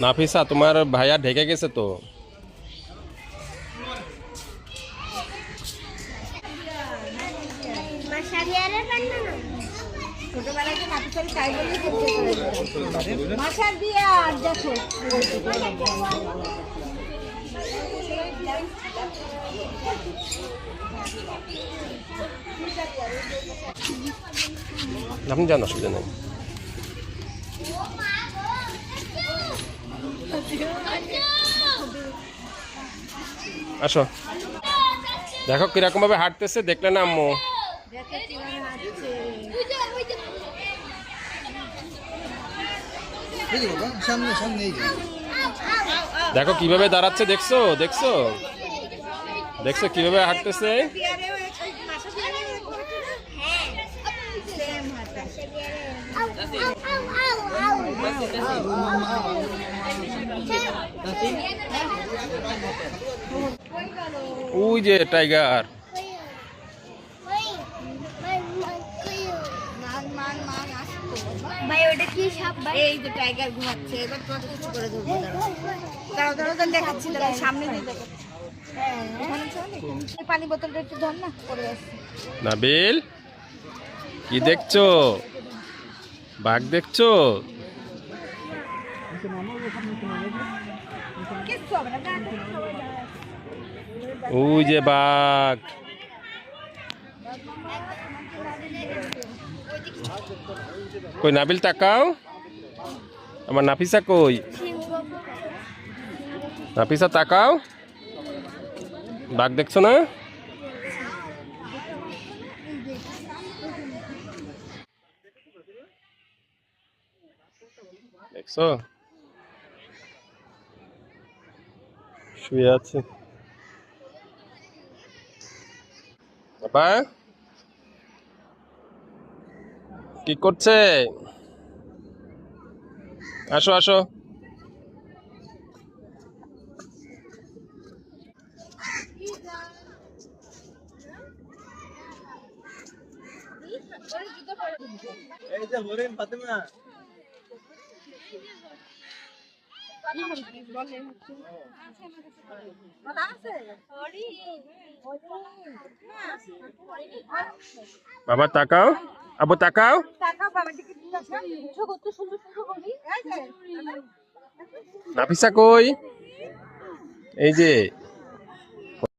নাফিসা তোমার ভাইয়া ঢেকে গেছে তো। মাসারিয়ারের রান্না না ছোটবেলায় যে নাতিশাল তাই বলেই করতে মাসার দিয়ে আর দেখো আপনি জানো অসুবিধা নেই আসো। দেখো কীরকম ভাবে হাঁটতেছে, দেখলে না আম্মু? দেখো কীভাবে দাঁড়াচ্ছে, দেখছ? দেখছ? দেখছ কীভাবে হাঁটতেছে। ওই যে টাইগার। ভাই ওটা কি সাপ ভাই? এই যে টাইগার ঘুমাচ্ছে এবার তোমাকে কিছু করে ধরবো দাঁড়াও। দাঁড়াও দাঁড়াও দেখাচ্ছি দাঁড়াও সামনে দিয়ে দেখাচ্ছি পানি বোতলটা একটু ধর না পড়ে যাচ্ছে। নাবিল কি দেখছ? বাঘ দেখছ? কিচ্ছু হবে না দাঁড়াও, সবাই দাঁড়াও। ওই যে বাঘ। কই নাবিল তাকাও? আমার নাফিসা কই? নাফিসা তাকাও। বাঘ দেখছ না? দেখছ? শুয়ে আছে। বাবা? কি করছে? আসো আসো। এই যে হরিণ ফাতেমা। বাবা তাকাও। আবু তাকাও। নাফিসা কই? এই যে